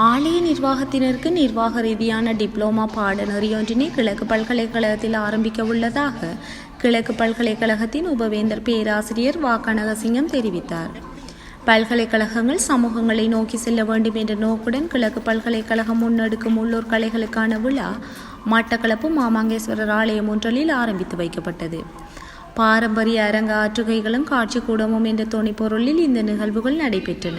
ஆலய நிர்வாகத்தினருக்கு நிர்வாக ரீதியான டிப்ளோமா பாடநெறியொன்றினை கிழக்கு பல்கலைக்கழகத்தில் ஆரம்பிக்க உள்ளதாக கிழக்கு பல்கலைக்கழகத்தின் உபவேந்தர் பேராசிரியர் வா. கனகசிங்கம் தெரிவித்தார். பல்கலைக்கழகங்கள் சமூகங்களை நோக்கி செல்ல வேண்டும் என்ற நோக்குடன் கிழக்கு பல்கலைக்கழகம் முன்னெடுக்கும் உள்ளூர் கலைகளுக்கான விழா மட்டக்களப்பு மாமாங்கேஸ்வரர் ஆலயம் ஒன்றலில் ஆரம்பித்து வைக்கப்பட்டது. பாரம்பரிய அரங்க ஆற்றுகைகளும் காட்சிக்கூடமும் என்ற துணைப்பொருளில் இந்த நிகழ்வுகள் நடைபெற்றன.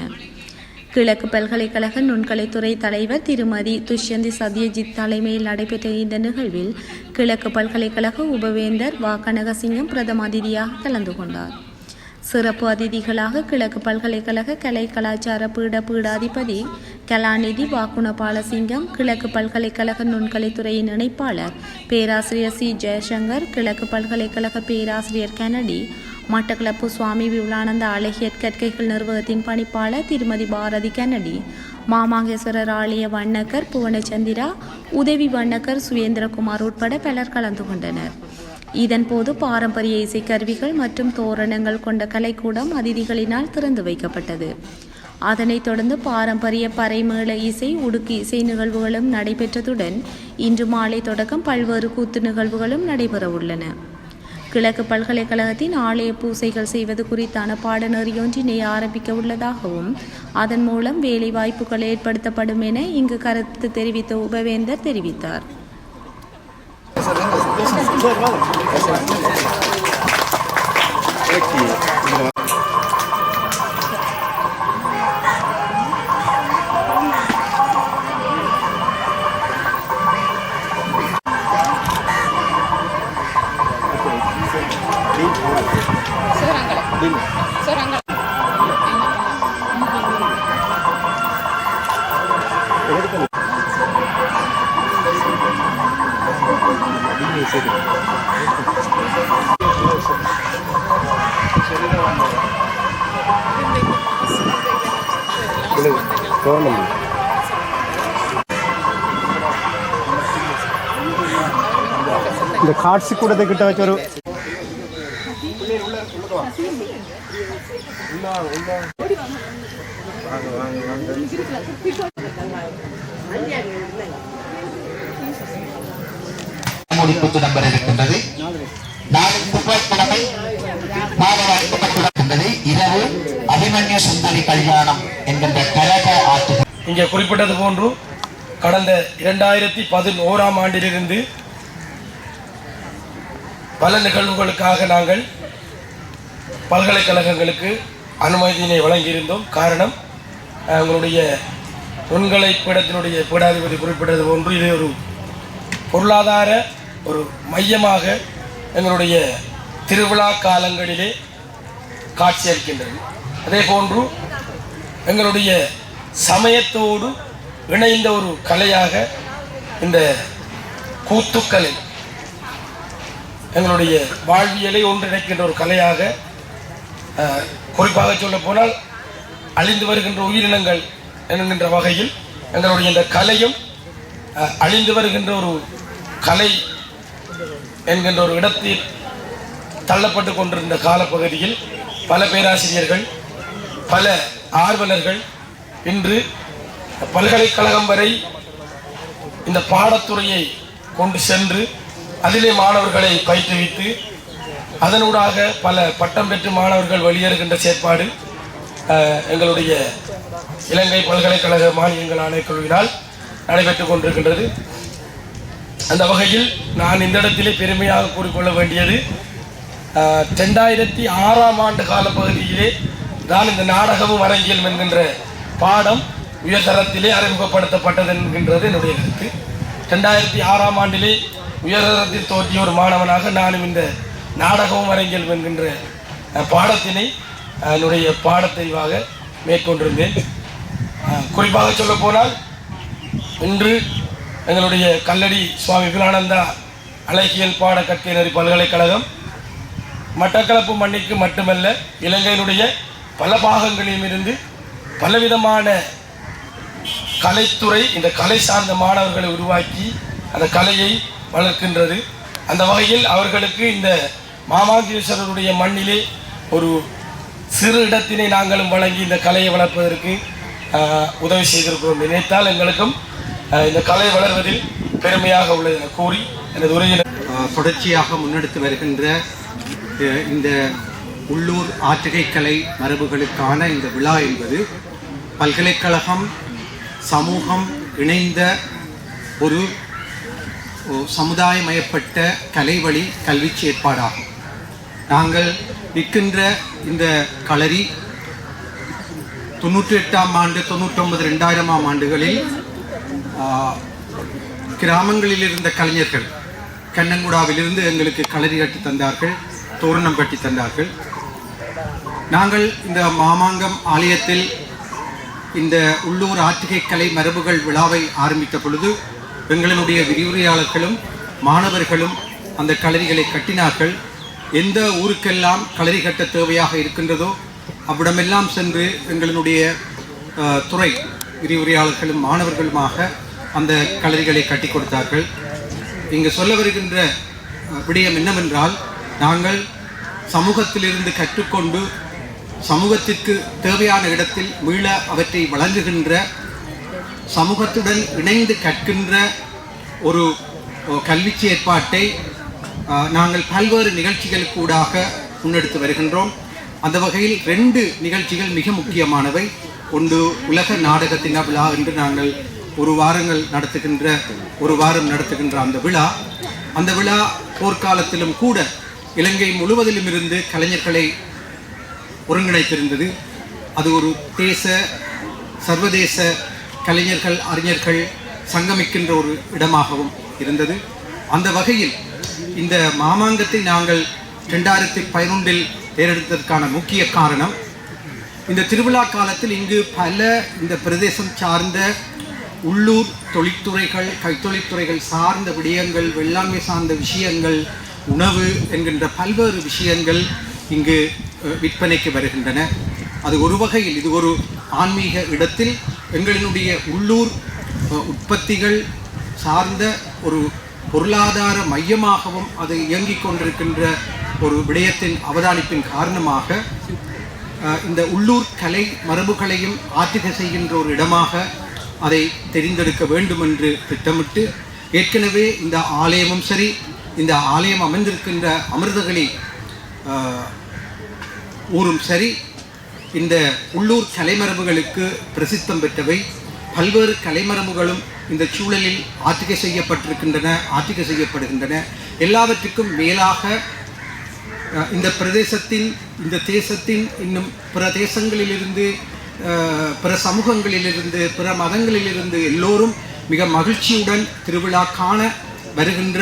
கிழக்கு பல்கலைக்கழக நுண்கலைத்துறை தலைவர் திருமதி துஷ்யந்தி சத்யஜித் தலைமையில் நடைபெற்ற இந்த நிகழ்வில் கிழக்கு பல்கலைக்கழக உபவேந்தர் வா கனகசிங்கம் பிரதம அதிதியாக கலந்து கொண்டார். சிறப்பு அதிதிகளாக கிழக்கு பல்கலைக்கழக கலை கலாச்சார பீட பீடாதிபதி கலாநிதி வாக்குணபாலசிங்கம் கிழக்கு பல்கலைக்கழக நுண்கலைத்துறையின் இணைப்பாளர் பேராசிரியர் சி. ஜெயசங்கர் கிழக்கு பல்கலைக்கழக பேராசிரியர் கெனடி மட்டக்களப்பு சுவாமி விவலானந்த அழகியற் கற்கைகள் நிர்வாகத்தின் பணிப்பாளர் திருமதி பாரதி கன்னடி மாமாங்கேஸ்வரர் ஆலய வண்ணக்கர் புவனச்சந்திரா உதவி வண்ணக்கர் சுவேந்திரகுமார் உட்பட பலர் கலந்து கொண்டனர். இதன்போது பாரம்பரிய இசைக்கருவிகள் மற்றும் தோரணங்கள் கொண்ட கலைக்கூடம் அதிதிகளினால் திறந்து வைக்கப்பட்டது. அதனைத் தொடர்ந்து பாரம்பரிய பறைமேள இசை உடுக்கு இசை நிகழ்வுகளும் நடைபெற்றதுடன் இன்று மாலை தொடக்கம் பல்வேறு கூத்து நிகழ்வுகளும் நடைபெறவுள்ளன. கிழக்கு பல்கலைக்கழகத்தின் ஆலய பூசைகள் செய்வது குறித்தான பாடநெறியொன்றினை ஆரம்பிக்க உள்ளதாகவும் அதன் மூலம் வேலை வாய்ப்புகள் ஏற்படுத்தப்படும் என இங்கு கருத்து தெரிவித்த உபவேந்தர் தெரிவித்தார். இந்த காட்சி கூடத்துக்கிட்ட வச்ச ஒரு முடிப்புக்கு நம்பர் இருக்கின்றது. நாளை செவ்வாய்க்கிழமை மாலை இரவு அபிமன்யு சுந்தரி கல்யாணம் என்கின்ற கரக ஆற்று இங்கே குறிப்பிட்டது போன்று கடந்த இரண்டாயிரத்தி பதினோராம் ஆண்டிலிருந்து பல நிகழ்வுகளுக்காக நாங்கள் பல்கலைக்கழகங்களுக்கு அனுமதியினை வழங்கியிருந்தோம். காரணம் உங்களுடைய நுண்கலை பீடத்தினுடைய பீடாதிபதி குறிப்பிட்டது போன்று இதை ஒரு பொருளாதார ஒரு மையமாக எங்களுடைய திருவிழா காலங்களிலே காட்சியளிக்கின்றது. அதே போன்று எங்களுடைய சமயத்தோடு இணைந்த ஒரு கலையாக இந்த கூத்துக்கலை எங்களுடைய வாழ்வியலை ஒன்றிணைக்கின்ற ஒரு கலையாக குறிப்பாக சொல்ல போனால் அழிந்து வருகின்ற உயிரினங்கள் என்கின்ற வகையில் எங்களுடைய இந்த கலையும் அழிந்து வருகின்ற ஒரு கலை என்கின்ற ஒரு இடத்தில் தள்ளப்பட்டு கொண்டிருந்த காலப்பகுதியில் பல பேராசிரியர்கள் பல ஆர்வலர்கள் இன்று பல்கலைக்கழகம் வரை இந்த பாடத்துறையை கொண்டு சென்று அதிலே மாணவர்களை பயிற்றுவித்து அதனூடாக பல பட்டம் பெற்று மாணவர்கள் வெளியேறுகின்ற செயற்பாடு எங்களுடைய இலங்கை பல்கலைக்கழக மானியங்கள் ஆணைக்குழுவினால் நடைபெற்றுக் கொண்டிருக்கின்றது. அந்த வகையில் நான் இந்த இடத்திலே பெருமையாக கூறிக்கொள்ள வேண்டியது ரெண்டாயிரத்தி ஆறாம் ஆண்டு கால பகுதியிலே தான் இந்த நாடகமும் அரங்கியலும் என்கின்ற பாடம் உயர்தரத்திலே அறிமுகப்படுத்தப்பட்டது என்கின்றது என்னுடைய கருத்து. ரெண்டாயிரத்தி ஆறாம் ஆண்டிலே உயர்தரத்தில் தோற்றிய ஒரு மாணவனாக நானும் இந்த நாடகம் அரங்கியலும் என்கின்ற பாடத்தினை என்னுடைய பாடத்தெளிவாக மேற்கொண்டிருந்தேன். குறிப்பாக சொல்ல போனால் இன்று எங்களுடைய கல்லடி சுவாமி விபுலானந்தா அழகியல் பாட கற்கையினரி பல்கலைக்கழகம் மட்டக்களப்பு மண்ணிற்கு மட்டுமல்ல இலங்கையினுடைய பல பாகங்களிலும் இருந்து பலவிதமான கலைத்துறை இந்த கலை சார்ந்த மாணவர்களை உருவாக்கி அந்த கலையை வளர்க்கின்றது. அந்த வகையில் அவர்களுக்கு இந்த மாமாங்கீஸ்வரருடைய மண்ணிலே ஒரு சிறு இடத்தினை நாங்களும் வழங்கி இந்த கலையை வளர்ப்பதற்கு உதவி செய்திருக்கிறோம். நினைத்தால் எங்களுக்கும் இந்த கலை வளர்வதில் பெருமையாக உள்ளது என கூறி எனது உரையை தொடர்ச்சியாக முன்னெடுத்து வருகின்ற இந்த உள்ளூர் ஆற்றுகைக்கலை மரபுகளுக்கான இந்த விழா என்பது பல்கலைக்கழகம் சமூகம் இணைந்த ஒரு சமுதாயமயப்பட்ட சமுதாயமயப்பட்ட கலைவழி கல்விச் செயற்பாடாகும் நாங்கள் நிற்கின்ற இந்த களரி தொண்ணூற்றி எட்டாம் ஆண்டு தொண்ணூற்றொன்பது ரெண்டாயிரமாம் ஆண்டுகளில் கிராமங்களில் இருந்த கலைஞர்கள் கண்ணங்குடாவிலிருந்து எங்களுக்கு களரி கட்டி தந்தார்கள் தோரணம் கட்டி தந்தார்கள். நாங்கள் இந்த மாமாங்கம் ஆலயத்தில் இந்த உள்ளூர் ஆட்டிகை கலை மரபுகள் விழாவை ஆரம்பித்த பொழுது எங்களுடைய விரிவுரையாளர்களும் மாணவர்களும் அந்த களரிகளை கட்டினார்கள். எந்த ஊருக்கெல்லாம் களரி கட்ட தேவையாக இருக்கின்றதோ அவ்விடமெல்லாம் சென்று எங்களுடைய துறை விரிவுரையாளர்களும் மாணவர்களுமாக அந்த களரிகளை கட்டி கொடுத்தார்கள். இங்கு சொல்ல வருகின்ற விடயம் என்னவென்றால் நாங்கள் சமூகத்திலிருந்து கற்றுக்கொண்டு சமூகத்திற்கு தேவையான இடத்தில் மீள அவற்றை வழங்குகின்ற சமூகத்துடன் இணைந்து கற்கின்ற ஒரு கல்வி செயற்பாட்டை ஏற்பாட்டை நாங்கள் பல்வேறு நிகழ்ச்சிகளுக்கு ஊடாக முன்னெடுத்து வருகின்றோம். அந்த வகையில் ரெண்டு நிகழ்ச்சிகள் மிக முக்கியமானவை. ஒன்று உலக நாடக தின விழா என்று நாங்கள் ஒரு வாரங்கள் நடத்துகின்ற ஒரு வாரம் நடத்துகின்ற அந்த விழா. அந்த விழா போர்க்காலத்திலும் கூட இலங்கை முழுவதிலும் இருந்து கலைஞர்களை ஒருங்கிணைத்திருந்தது. அது ஒரு தேச சர்வதேச கலைஞர்கள் அறிஞர்கள் சங்கமிக்கின்ற ஒரு இடமாகவும் இருந்தது. அந்த வகையில் இந்த மாமாங்கத்தை நாங்கள் ரெண்டாயிரத்தி பதினொன்றில் தேர்ந்தெடுத்ததற்கான முக்கிய காரணம் இந்த திருவிழா காலத்தில் இங்கு பல இந்த பிரதேசம் சார்ந்த உள்ளூர் தொழிற்துறைகள் கைத்தொழில்துறைகள் சார்ந்த விடயங்கள் வெள்ளாண்மை சார்ந்த விஷயங்கள் உணவு என்கின்ற பல்வேறு விஷயங்கள் இங்கு விற்பனைக்கு வருகின்றன. அது ஒரு வகையில் இது ஒரு ஆன்மீக இடத்தில் எங்களினுடைய உள்ளூர் உற்பத்திகள் சார்ந்த ஒரு பொருளாதார மையமாகவும் அது இயங்கிக் கொண்டிருக்கின்ற ஒரு விடயத்தின் அவதானிப்பின் காரணமாக இந்த உள்ளூர் கலை மரபுகளையும் ஆற்றுகை செய்கின்ற ஒரு இடமாக அதை தெரிந்தெடுக்க வேண்டும் என்று திட்டமிட்டு ஏற்கனவே இந்த ஆலயமும் சரி இந்த ஆலயம் அமைந்திருக்கின்ற அமிர்தகளி ஊரும் சரி இந்த உள்ளூர் கலைமரபுகளுக்கு பிரசித்தம் பெற்றவை. பல்வேறு கலைமரபுகளும் இந்த சூழலில் ஆற்றுகை செய்யப்பட்டிருக்கின்றன ஆத்திகை செய்யப்படுகின்றன. எல்லாவற்றுக்கும் மேலாக இந்த பிரதேசத்தின் இந்த தேசத்தின் இன்னும் பிற தேசங்களிலிருந்து பிற சமூகங்களிலிருந்து பிற மதங்களிலிருந்து எல்லோரும் மிக மகிழ்ச்சியுடன் திருவிழா காண வருகின்ற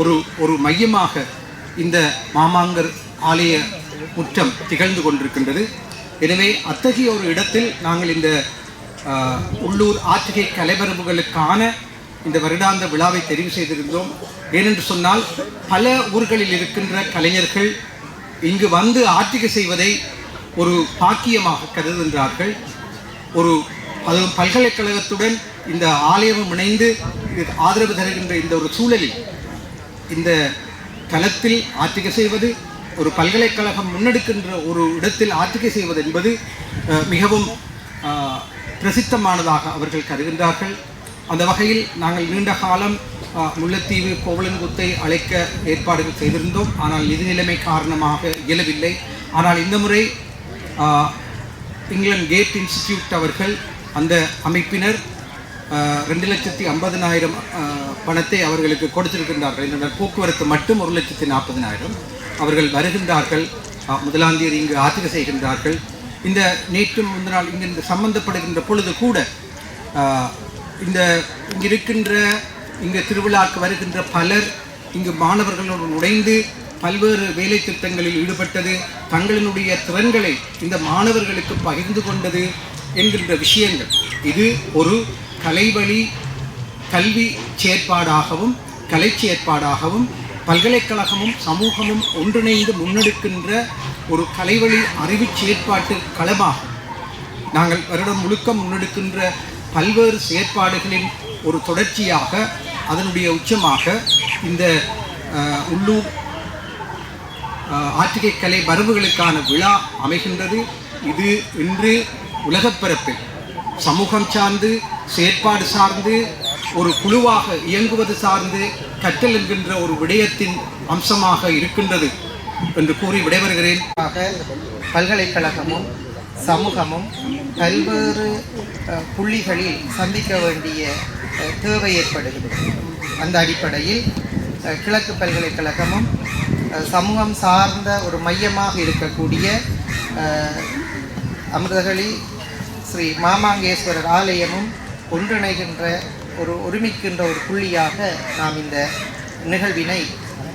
ஒரு ஒரு மையமாக இந்த மாமாங்கர் ஆலய முற்றம் திகழ்ந்து கொண்டிருக்கின்றது. எனவே அத்தகைய ஒரு இடத்தில் நாங்கள் இந்த உள்ளூர் ஆற்றுகை கலைபரப்புகளுக்கான இந்த வருடாந்த விழாவை தெரிவு செய்திருந்தோம். ஏனென்று சொன்னால் பல ஊர்களில் இருக்கின்ற கலைஞர்கள் இங்கு வந்து ஆற்றுகை செய்வதை ஒரு பாக்கியமாக கருதுகின்றார்கள். ஒரு அது பல்கலைக்கழகத்துடன் இந்த ஆலயமும் இணைந்து ஆதரவு தருகின்ற இந்த ஒரு சூழலில் இந்த களத்தில் ஆற்றுகை செய்வது ஒரு பல்கலைக்கழகம் முன்னெடுக்கின்ற ஒரு இடத்தில் ஆற்றுகை செய்வது என்பது மிகவும் பிரசித்தமானதாக அவர்கள் கருதுகின்றார்கள். அந்த வகையில் நாங்கள் நீண்ட காலம் முல்லைத்தீவு கோவலன்குத்தை அழைக்க ஏற்பாடுகள் செய்திருந்தோம். ஆனால் நிதி நிலைமை காரணமாக இயலவில்லை. ஆனால் இந்த முறை இங்கிலாந்து கேட் இன்ஸ்டிடியூட் அவர்கள் அந்த அமைப்பினர் ரெண்டு லட்சத்தி ஐம்பதனாயிரம் பணத்தை அவர்களுக்கு கொடுத்திருக்கின்றார்கள். இந்த போக்குவரத்து மட்டும் ஒரு லட்சத்தி நாற்பதனாயிரம். அவர்கள் வருகின்றார்கள். முதலாந்தியர் முதலாம் தேதி இங்கு ஆற்றுகை செய்கின்றார்கள். இந்த நேற்றும் முந்த நாள் இங்கு இந்த சம்பந்தப்படுகின்ற பொழுது கூட இந்த இங்கே இருக்கின்ற இங்கு திருவிழாக்கு வருகின்ற பலர் இங்கு மாணவர்களுடன் உடைந்து பல்வேறு வேலை திட்டங்களில் ஈடுபட்டது தங்களினுடைய திறன்களை இந்த மாணவர்களுக்கு பகிர்ந்து கொண்டது என்கின்ற விஷயங்கள். இது ஒரு கலைவழி கல்வி செயற்பாடாகவும் கலை செயற்பாடாகவும் பல்கலைக்கழகமும் சமூகமும் ஒன்றிணைந்து முன்னெடுக்கின்ற ஒரு கலைவழி அறிவு செயற்பாட்டு களமாகும். நாங்கள் வருடம் முழுக்க முன்னெடுக்கின்ற பல்வேறு செயற்பாடுகளின் ஒரு தொடர்ச்சியாக அதனுடைய உச்சமாக இந்த உள்ளூர் அஹ், ஆற்றுகை கலை வரவுகளுக்கான விழா அமைகின்றது. இது இன்று உலகப்பரப்பில் சமூகம் சார்ந்து செயற்பாடு சார்ந்து ஒரு குழுவாக இயங்குவது சார்ந்து கற்றல் என்கின்ற ஒரு விடயத்தின் அம்சமாக இருக்கின்றது. என்று கூறி விடைபெறுகிறேன். பல்கலைக்கழகமும் சமூகமும் பல்வேறு புள்ளிகளில் சந்திக்க வேண்டிய தேவை ஏற்படுகிறது. அந்த அடிப்படையில் கிழக்கு பல்கலைக்கழகமும் சமூகம் சார்ந்த ஒரு மையமாக இருக்கக்கூடிய அமிர்தகளி ஸ்ரீ மாமாங்கேஸ்வரர் ஆலயமும் ஒன்றிணைகின்ற ஒரு ஒருமிக்கின்ற ஒரு புள்ளியாக நாம் இந்த நிகழ்வினை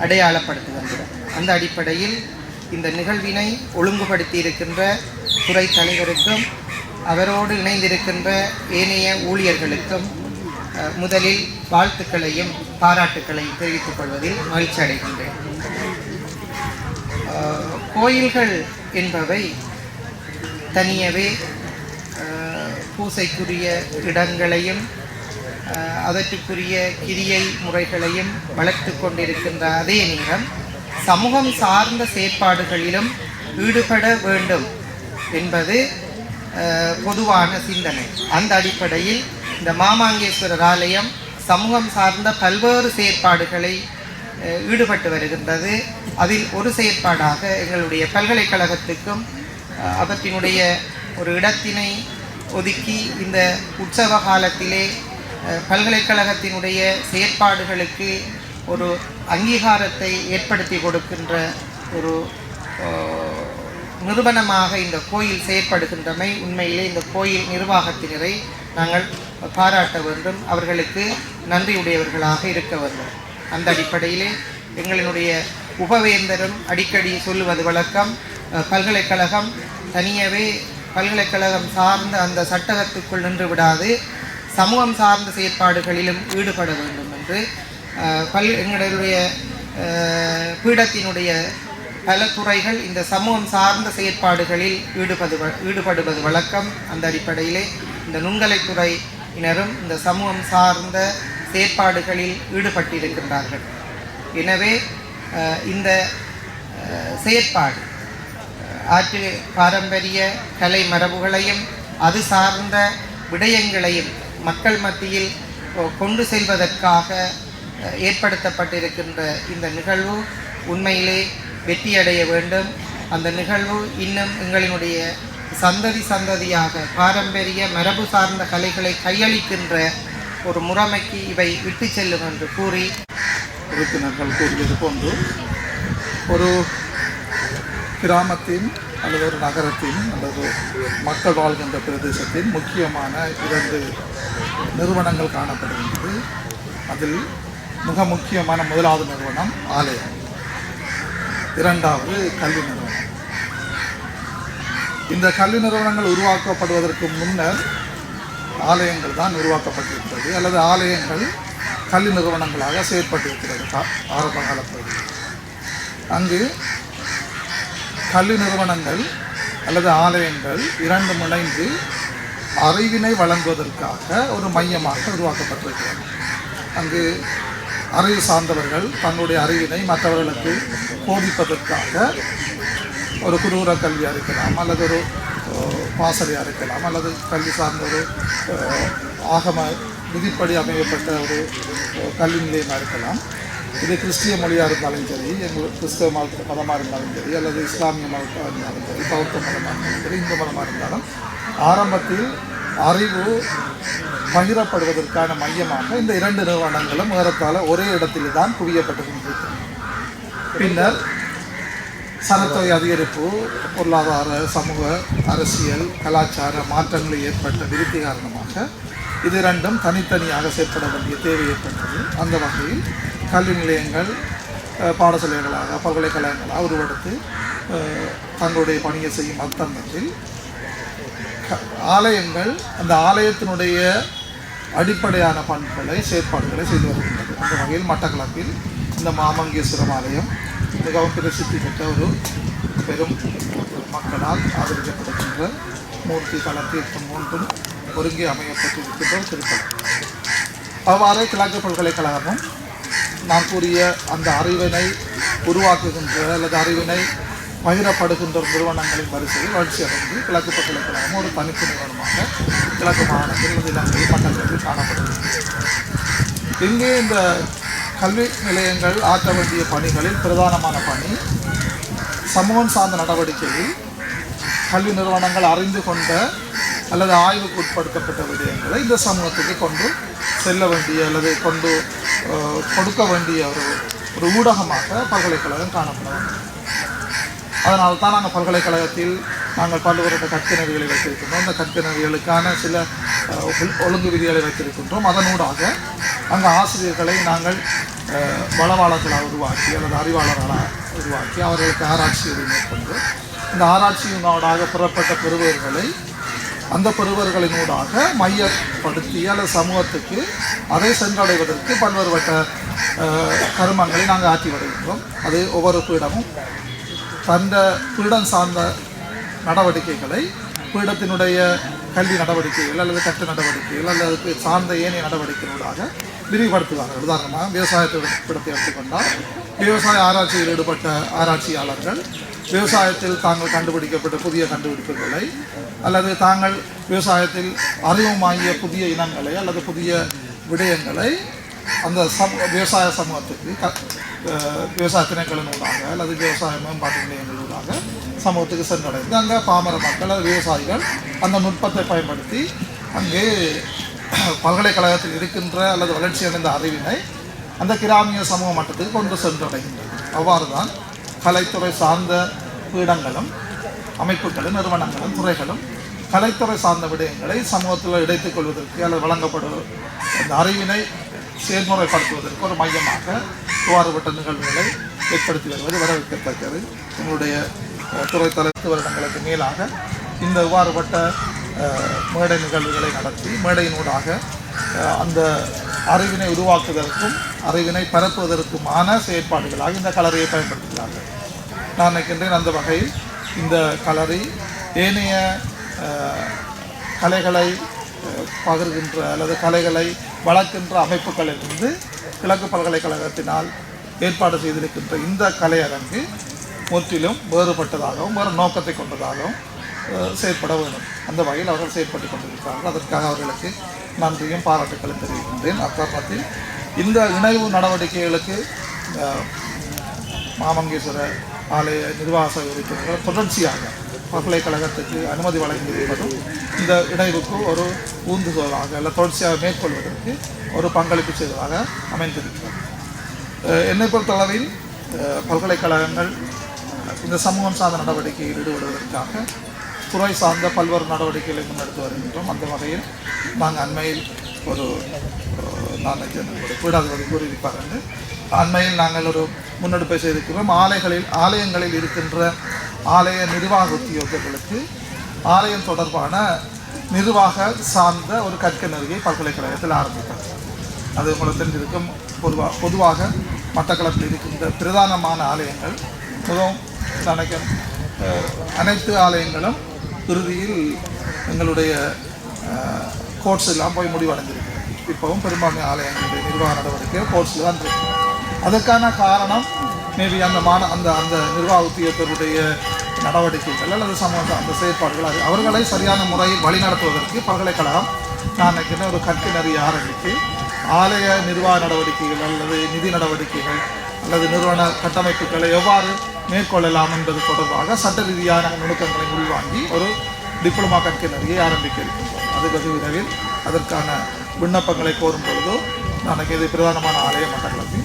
அடையாளப்படுத்தி அடையாளப்படுத்துகின்றோம் அந்த அடிப்படையில் இந்த நிகழ்வினை ஒழுங்குபடுத்தி இருக்கின்ற துறை தலைவருக்கும் அவரோடு இணைந்திருக்கின்ற ஏனைய ஊழியர்களுக்கும் முதலில் வாழ்த்துக்களையும் பாராட்டுக்களையும் தெரிவித்துக் கொள்வதில் மகிழ்ச்சி அடைகின்றேன். கோயில்கள் என்பவை தனியவே பூசைக்குரிய இடங்களையும் அதற்குரிய கிரியை முறைகளையும் வளர்த்து கொண்டிருக்கின்ற அதே நேரம் சமூகம் சார்ந்த செயற்பாடுகளிலும் ஈடுபட வேண்டும் என்பது பொதுவான சிந்தனை. அந்த அடிப்படையில் இந்த மாமாங்கேஸ்வரர் ஆலயம் சமூகம் சார்ந்த பல்வேறு செயற்பாடுகளை ஈடுபட்டு வருகின்றது. அதில் ஒரு செயற்பாடாக எங்களுடைய பல்கலைக்கழகத்துக்கும் அவற்றினுடைய ஒரு இடத்தினை ஒதுக்கி இந்த உற்சவ காலத்திலே பல்கலைக்கழகத்தினுடைய செயற்பாடுகளுக்கு ஒரு அங்கீகாரத்தை ஏற்படுத்தி கொடுக்கின்ற ஒரு நிறுவனமாக இந்த கோயில் செயற்படுகின்றமை உண்மையிலே இந்த கோயில் நிர்வாகத்தினரை நாங்கள் பாராட்ட வேண்டும். அவர்களுக்கு நன்றியுடையவர்களாக இருக்க வேண்டும். அந்த அடிப்படையிலே எங்களினுடைய உபவேந்தரும் அடிக்கடி சொல்லுவது வழக்கம். பல்கலைக்கழகம் தனியவே பல்கலைக்கழகம் சார்ந்த அந்த சட்டகத்துக்குள் நின்று விடாது. சமூகம் சார்ந்த செயற்பாடுகளிலும் ஈடுபட வேண்டும் என்று பல் எங்களுடைய பீடத்தினுடைய பல துறைகள் இந்த சமூகம் சார்ந்த செயற்பாடுகளில் ஈடுபடு வ- ஈடுபடுவது வழக்கம். அந்த அடிப்படையிலே இந்த நுண்கலைத்துறையினரும் இந்த சமூகம் சார்ந்த செயற்பாடுகளில் ஈடுபட்டிருக்கின்றார்கள். எனவே இந்த செயற்பாடு ஆற்று பாரம்பரிய கலை மரபுகளையும் அது சார்ந்த விடயங்களையும் மக்கள் மத்தியில் கொ- கொண்டு செல்வதற்காக ஏற்படுத்தப்பட்டிருக்கின்ற இந்த நிகழ்வு உண்மையிலே வெற்றியடைய வேண்டும். அந்த நிகழ்வு இன்னும் எங்களினுடைய சந்ததி சந்ததியாக பாரம்பரிய மரபு சார்ந்த கலைகளை கையளிக்கின்ற ஒரு முறைமைக்கு இவை விட்டு செல்லும் என்று கூறி உறுப்பினர்கள் கூறியது போன்று ஒரு கிராமத்தின் அல்லது ஒரு நகரத்தின் அல்லது மக்கள் வாழ்கின்ற பிரதேசத்தின் முக்கியமான இரண்டு நிறுவனங்கள் காணப்படுகின்றது. அதில் மிக முக்கியமான முதலாவது நிறுவனம் ஆலயம். இரண்டாவது கல்வி நிறுவனம். இந்த கல்வி நிறுவனங்கள் உருவாக்கப்படுவதற்கு முன்னர் ஆலயங்கள் தான் உருவாக்கப்பட்டிருக்கிறது. அல்லது ஆலயங்கள் கல்வி நிறுவனங்களாக செயற்பட்டிருக்கிறது. ஆரம்ப காலப்பகுதியில். அங்கு கல்வி நிறுவனங்கள் அல்லது ஆலயங்கள் இரண்டு முனைந்து அறிவினை வழங்குவதற்காக ஒரு மையமாக உருவாக்கப்பட்டிருக்கிறது. அங்கு அறிவு சார்ந்தவர்கள் தங்களுடைய அறிவினை மற்றவர்களுக்கு போதிப்பதற்காக ஒரு குரூர கல்வியாக இருக்கலாம் அல்லது ஒரு அஹ், பாசறையாக இருக்கலாம் அல்லது கல்வி சார்ந்த ஒரு ஆகம விதிப்படி அமையப்பட்ட ஒரு கல்வி நிலையமாக இருக்கலாம். இது கிறிஸ்டிய மொழியாக இருந்தாலும் சரி எங்கள் கிறிஸ்தவ மத மதமாக இருந்தாலும் சரி அல்லது இஸ்லாமிய மதமாக இருந்தாலும் சரி பௌத்த மதமாக இருந்தாலும் சரி இந்து மதமாக இருந்தாலும் ஆரம்பத்தில் அறிவு பகிரப்படுவதற்கான மையமாக இந்த இரண்டு நிறுவனங்களும் ஏறத்தாழ ஒரே இடத்தில் தான் குவியப்பட்டு கொண்டிருக்கிறது பின்னர் சனத்தொகை அதிகரிப்பு பொருளாதார சமூக அரசியல் கலாச்சார மாற்றங்கள் ஏற்பட்ட விருத்தி காரணமாக இது இரண்டும் தனித்தனியாக செயற்பட வேண்டிய தேவை ஏற்பட்டது. அந்த வகையில் கல்வி நிலையங்கள் பாடசாலைகளாக பல்கலைக்கழகங்களாக உருவெடுத்து தங்களுடைய பணியை செய்யும் அர்த்தத்தில் ஆலயங்கள் அந்த ஆலயத்தினுடைய அடிப்படையான பண்புகளை செயற்பாடுகளை செய்து வருகின்றது. அந்த வகையில் மட்டக்களப்பில் இந்த மாமங்கேஸ்வரம் ஆலயம் மிகவும் பிரசித்தி பெற்ற ஒரு பெரும் மக்களால் ஆதரிக்கப்படுகின்ற மூர்த்தி தளத்தீர்த்தம் மூன்றும் ஒருங்கே அமையப்பட்டிருக்கின்ற ஒரு அவ்வாறு கிழக்கு பல்கலைக்கழகமும் நான் கூறிய அந்த அறிவினை உருவாக்குகின்ற அல்லது அறிவினை பகிரப்படுகின்ற நிறுவனங்களின் வரிசையில் வளர்ச்சி அடைந்து கிழக்கு பல்கலைக்கழகம் ஒரு தனித்து நிறுவனமாக கிழக்கு கிழக்கு மாகாணத்தில் இலங்கை காணப்படுகிறது. இங்கே இந்த கல்வி நிலையங்கள் ஆற்ற வேண்டிய பணிகளில் பிரதானமான பணி சமூகம் சார்ந்த நடவடிக்கையில் கல்வி நிறுவனங்கள் அறிந்து கொண்ட அல்லது ஆய்வுக்கு உட்படுத்தப்பட்ட விடயங்களை இந்த சமூகத்துக்கு கொண்டு செல்ல வேண்டிய அல்லது கொண்டு கொடுக்க வேண்டிய ஒரு ஒரு ஊடகமாக பல்கலைக்கழகம் காணப்பட வேண்டும் அதனால தான் நாங்கள் பல்கலைக்கழகத்தில் நாங்கள் பல்வேறு கற்கனவிகளை வைத்திருக்கின்றோம். இந்த கற்கனவிகளுக்கான சில ஒழுங்கு விதிகளை வைத்திருக்கின்றோம். அதனூடாக அங்கே ஆசிரியர்களை நாங்கள் வளவாளர்களாக உருவாக்கி அல்லது அறிவாளர்களாக உருவாக்கி அவர்களுக்கு ஆராய்ச்சியை மேற்கொண்டு இந்த ஆராய்ச்சியினூடாக பெறப்பட்ட பெறுவர்களை அந்த பெறுவர்களினூடாக மையப்படுத்தி அல்லது சமூகத்துக்கு அதை சென்றடைவதற்கு பல்வேறுபட்ட கருமங்களை நாங்கள் ஆற்றி வருகின்றோம். அது ஒவ்வொரு இடமும் தந்த பீடம் சார்ந்த நடவடிக்கைகளை பீடத்தினுடைய கல்வி நடவடிக்கைகள் அல்லது கட்டு நடவடிக்கைகள் அல்லது சார்ந்த ஏனைய நடவடிக்கைகளூடாக விரிவுபடுத்துவார்கள். உதாரணமாக விவசாயத்தை பீடத்தை எடுத்துக்கொண்டால் விவசாய ஆராய்ச்சியில் ஈடுபட்ட ஆராய்ச்சியாளர்கள் விவசாயத்தில் தாங்கள் கண்டுபிடிக்கப்பட்ட புதிய கண்டுபிடிப்புகளை அல்லது தாங்கள் விவசாயத்தில் அறிவுமாகிய புதிய இனங்களை அல்லது புதிய விடயங்களை அந்த சமூக விவசாய சமூகத்துக்கு க அஹ் ஊடாக அல்லது விவசாயமும் மேம்பாட்டு நிலையங்களூடாக சமூகத்துக்கு சென்றடைந்து அங்கே பாமர மக்கள் அல்லது விவசாயிகள் அந்த நுட்பத்தை பயன்படுத்தி அங்கே பல்கலைக்கழகத்தில் இருக்கின்ற அல்லது வளர்ச்சி அடைந்த அறிவினை அந்த கிராமிய சமூக மட்டத்துக்கு கொண்டு சென்றடைகின்றது அவ்வாறு தான் கலைத்துறை சார்ந்த பீடங்களும் அமைப்புகளும் நிறுவனங்களும் துறைகளும் கலைத்துறை சார்ந்த விடயங்களை சமூகத்தில் இடைத்துக் கொள்வதற்கு அல்லது வழங்கப்படும் அந்த அறிவினை செயல்முறைப்படுத்துவதற்கு ஒரு மையமாக இவ்வாறுபட்ட நிகழ்வுகளை ஏற்படுத்தி வருவது வரவேற்கத்தக்கது. எங்களுடைய துறை தலைத்து வருடங்களுக்கு மேலாக இந்த இவ்வாறுபட்ட மேடை நிகழ்வுகளை நடத்தி மேடையினூடாக அந்த அறிவினை உருவாக்குவதற்கும் அறிவினை பரப்புவதற்குமான செயற்பாடுகளாக இந்த கலரையை பயன்படுத்துகிறார்கள். நான் நினைக்கின்றேன் அந்த வகையில் இந்த கலரி ஏனைய கலைகளை பகிர்கின்ற அல்லது கலைகளை வளர்க்கின்ற அமைப்புகளிலிருந்து கிழக்கு பல்கலைக்கழகத்தினால் ஏற்பாடு செய்திருக்கின்ற இந்த கலையரங்கு முற்றிலும் வேறுபட்டதாகவும் வேறு நோக்கத்தை கொண்டதாகவும் செயற்பட வேண்டும். அந்த வகையில் அவர்கள் செயற்பட்டு கொண்டிருக்கிறார்கள். அதற்காக அவர்களுக்கு நன்றியும் பாராட்டுக்களும் தெரிவிக்கின்றேன். அத்தருணத்தில் இந்த இணைவு நடவடிக்கைகளுக்கு மாமங்கேஸ்வரர் ஆலய நிர்வாக உறுப்பினர்கள் தொடர்ச்சியாக பல்கலைக்கழகத்துக்கு அனுமதி வழங்கியிருப்பதும் இந்த இணைவுக்கு ஒரு ஊந்துகோலாக அல்ல தொடர்ச்சியாக மேற்கொள்வதற்கு ஒரு பங்களிப்பு செய்வதாக அமைந்திருக்கிறது. என்னை பொறுத்தளவில் பல்கலைக்கழகங்கள் இந்த சமூகம் சார்ந்த நடவடிக்கையில் ஈடுபடுவதற்காக துறை சார்ந்த பல்வேறு நடவடிக்கைகளை முன்னெடுத்து வருகின்றோம். அந்த வகையில் நாங்கள் அண்மையில் ஒரு நான் ஒரு பீடாதிபதி கூறியிருப்பார் என்று அண்மையில் நாங்கள் ஒரு முன்னெடுப்பை செய்திருக்கிறோம். ஆலைகளில் ஆலயங்களில் இருக்கின்ற ஆலய நிர்வாக உத்தியோகர்களுக்கு ஆலயம் தொடர்பான நிர்வாக சார்ந்த ஒரு கற்க நெறியை பல்கலைக்கழகத்தில் ஆரம்பித்தார் அது உங்களுக்கு தெரிஞ்சிருக்கும். பொதுவாக பொதுவாக மட்டக்களப்பில் இருக்கின்ற பிரதானமான ஆலயங்கள். மிகவும் நினைக்கும் அனைத்து ஆலயங்களும் இறுதியில் எங்களுடைய கோர்ஸ் எல்லாம் போய் முடிவடைஞ்சிருக்கு இப்போவும் பெரும்பான்மை ஆலயங்களுடைய நிர்வாக நடவடிக்கை கோர்ட்ஸில் தான் இருக்கு. அதற்கான காரணம் மேபி அந்த மான அந்த அந்த நிர்வாக உத்தியோகத்தருடைய நடவடிக்கைகள் அல்லது சமூக அந்த செயற்பாடுகள் அது அவர்களை சரியான முறையில் வழிநடத்துவதற்கு பல்கலைக்கழகம் நான் நினைக்கிறேன் ஒரு கற்கை ஆரம்பித்து ஆலய நிர்வாக நடவடிக்கைகள் அல்லது நிதி நடவடிக்கைகள் அல்லது நிறுவன கட்டமைப்புகளை எவ்வாறு மேற்கொள்ளலாம் என்பது தொடர்பாக சட்ட ரீதியான நுணுக்கங்களை உள்வாங்கி ஒரு டிப்ளமா கற்கை ஆரம்பிக்க இருக்கின்றோம். அது வெகு விரைவில் அதற்கான விண்ணப்பங்களை கோரும் பொழுதோ நாளைக்கு இது பிரதானமான ஆலய மட்டக்களப்பு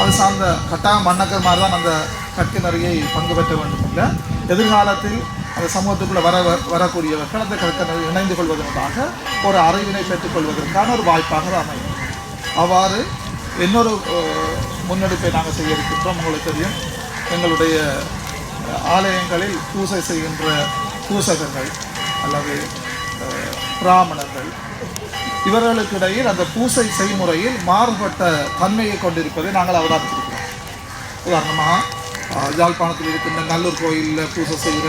அது சார்ந்த கட்டாயம் மன்னக்கர் மாதிரி தான் அந்த கற்கை நிறையை பங்கு பெற்ற வேண்டும் இல்லை. எதிர்காலத்தில் அந்த சமூகத்துக்குள்ளே வர வரக்கூடியவர்கள் அந்த கற்கை இணைந்து கொள்வதற்காக ஒரு அறிவினை பெற்றுக்கொள்வதற்கான ஒரு வாய்ப்பாக அமையும். அவ்வாறு இன்னொரு முன்னெடுப்பை நாங்கள் செய்ய இருக்கின்றோம். உங்களுக்கு தெரியும். எங்களுடைய ஆலயங்களில் பூசை செய்கின்ற பூசகர்கள் அல்லது பிராமணர்கள் இவர்களுக்கிடையில் அந்த பூசை செய்முறையில் மாறுபட்ட தன்மையை கொண்டிருப்பதை நாங்கள் அவதானித்திருக்கிறோம். உதாரணமாக அஹ், யாழ்ப்பாணத்தில் இருக்கின்ற நல்லூர் கோயிலில் பூசை செய்கிற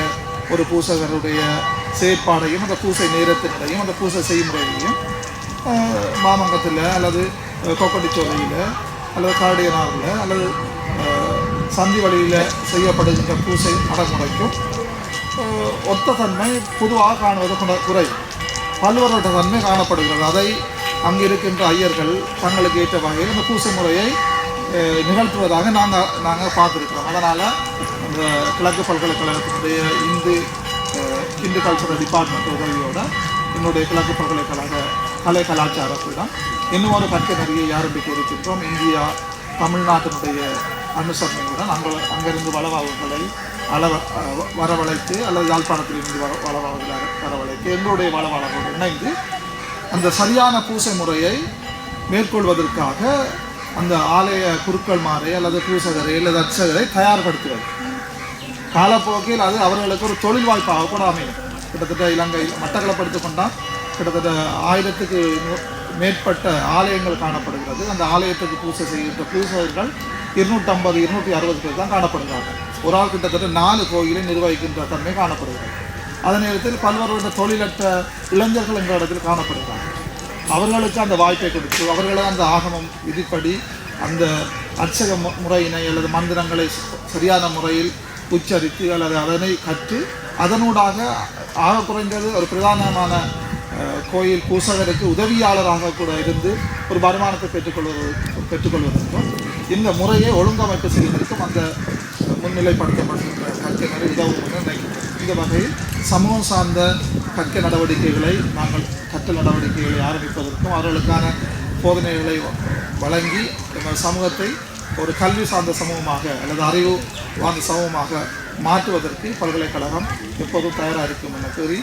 ஒரு பூசகருடைய செயற்பாடையும் அந்த பூசை நேரத்தினுடையும் அந்த பூசை செய்முறையையும் மாமங்கத்தில் அல்லது கொக்கட்டிச்சோலையில் அல்லது காரடியனாரில் அல்லது சந்தி வழியில் செய்யப்படுகின்ற பூசை நடைமுறைக்கும் ஒத்த தன்மை பொதுவாக காணுவது குண- குறைவு தன்மை காணப்படுகிறது. அதை அங்கு இருக்கின்ற ஐயர்கள் தங்களுக்கு ஏற்ற வகையில் இந்த பூச முறையை நிகழ்த்துவதாக நாங்கள் நாங்கள் பார்த்துருக்கிறோம். அதனால் அந்த கிழக்கு பல்கலைக்கழகத்தினுடைய இந்து இந்து கல்ச்சரல் டிபார்ட்மெண்ட் உதவியோட என்னுடைய கிழக்கு பல்கலைக்கழக கலை கலாச்சாரத்திடம் இன்னும் ஒரு கற்கை நெறியை ஆரம்பிக்க இருக்கின்றோம். இந்தியா தமிழ்நாட்டினுடைய அனுசரணையுடன் அங்கே அங்கிருந்து வளவாவுகளை அளவ வரவழைத்து அல்லது யாழ்ப்பாணத்திலிருந்து வர வளவாவுகளை வரவழைத்து எங்களுடைய வளவாளர்களோடு இணைந்து அந்த சரியான பூசை முறையை மேற்கொள்வதற்காக அந்த ஆலய குருக்கள் மாறை அல்லது பூசகரை அல்லது அர்ச்சகரை தயார்படுத்துவது. காலப்போக்கில் அது அவர்களுக்கு ஒரு தொழில் வாய்ப்பாக கூட அமையும். கிட்டத்தட்ட இலங்கையில் மட்டக்களப்படுத்திக் கொண்டால் கிட்டத்தட்ட ஆயிரத்துக்கு நூ- மேற்பட்ட ஆலயங்கள் காணப்படுகிறது. அந்த ஆலயத்துக்கு பூசை செய்கின்ற பூசகர்கள் இருநூற்றம்பது இருநூற்றி அறுபது பேர் தான் காணப்படுகிறார்கள். ஒரு ஆள் கிட்டத்தட்ட நாலு கோயிலை நிர்வகிக்கின்ற தன்மை காணப்படுகிறது. அதே நேரத்தில் பல்வேறு தொழிலற்ற இளைஞர்கள் என்ற இடத்தில் காணப்படுகிறார்கள் அவர்களுக்கு அந்த வாய்ப்பை கொடுத்து அவர்களை அந்த ஆகமம் விதிப்படி அந்த அர்ச்சக மு- முறையினை அல்லது மந்திரங்களை சரியான முறையில் உச்சரித்து அல்லது அதனை கற்று அதனூடாக ஆக குறைந்தது ஒரு பிரதானமான கோயில் பூசகருக்கு உதவியாளராக கூட இருந்து ஒரு வருமானத்தை பெற்றுக்கொள்வது பெற்றுக்கொள்வதற்கும் இந்த முறையை ஒழுங்கமைப்பு செய்வதற்கும் அந்த முன்னிலைப்படுத்தப்பட்டிருக்கிற கற்கை உதவும் நினைக்கிறேன் இந்த வகையில் சமூகம் சார்ந்த கற்க நடவடிக்கைகளை நாங்கள் கற்றல் நடவடிக்கைகளை ஆரம்பிப்பதற்கும் அவர்களுக்கான போதனைகளை வழங்கி எங்கள் சமூகத்தை ஒரு கல்வி சார்ந்த சமூகமாக அல்லது அறிவு வாய்ந்த சமூகமாக மாற்றுவதற்கு பல்கலைக்கழகம் எப்போதும் தயாராக இருக்கும் என கூறி